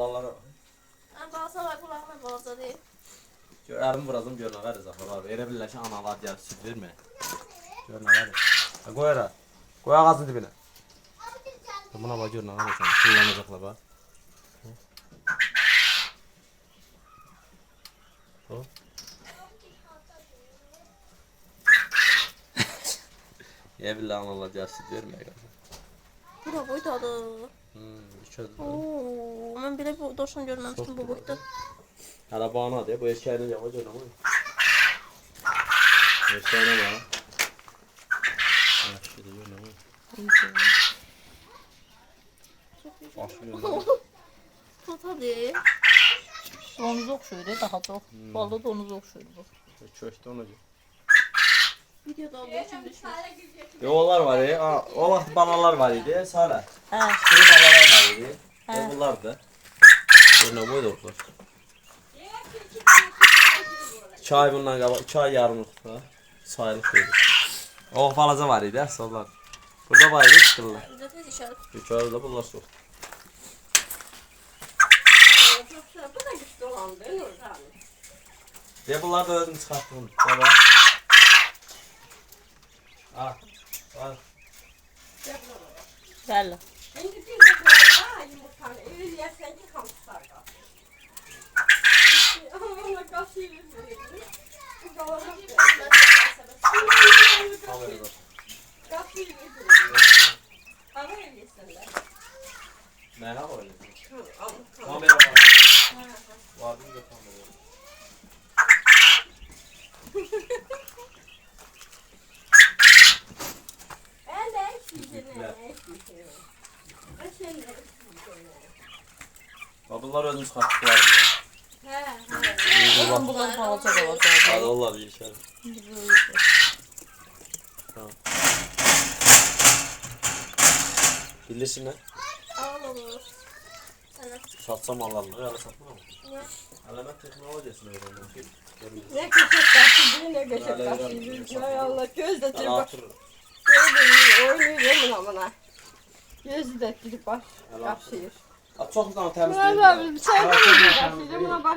Balalara Ben balsa var kulağına balsa değil. Görərim burazım görünə var zaxlar abi. Elə bilirlər ki, analar gəlib süt vermə. Görünə var. Ha, Qoy ara. Qoy ağacın dibinə. Buna bax görünə var sən. Kullanacaqlar bax. O. Yə billə analar gəlib süt vermə. Bura boydadı. Hmm, içədir. Ben bile bu doşan görmemiştim bu boyda. Hala bana de bu eşkayını yavaş oynama. Eşkayına bak. Ha, şimdi oynama. Başlıyor. Tut hadi. Donuz oxşuyur, daha çox. Hmm. Balda donuz oxşuyur bu. Olacak. Videoda olduğu için düşmüş. Yoğlar var ya. O vakit banalar var idi. Sonra. Hə, Kuru banalar var idi. Ha. Ve bunlar da. Doktor. Çay bundan qabaq, çay yarımlıqda. Sayılıq şeydi. O balaca var idi, əsl onlar. Burada var idi, işaret. Yukarıda da bunlar çox. Bu da güçlü olandı Nurcan. Ya bunlar da özüm çıxartdım. Baba. Ah. Al. bəli. Şimdi bir böyle yumurtanı öyle. Kamera var. Var bir də kamera. Ben de. Teşekkürler. Ekşiyeceğim. Ben. Bax bunlar özüm çıxartdılar ya. He he. Oğlum bunlar balaca olacaq. Hadi onlar yiyişər. Bilirsin nə? Al olur. Satsam alarlar, hələ satmam. Ne? Hələ mən texnologiyasını öyrəndim ki, görmürsən. Ne köşek kasıydı ne köşek Öyle, öyle. kasıydı. Hay Allah göz de Hələ tırpar. atır. Gördüm oynuyor yemin amına. Gözü de tırpar. Çox zaman təmiz Buna da bir de kaşıyır. Buna bak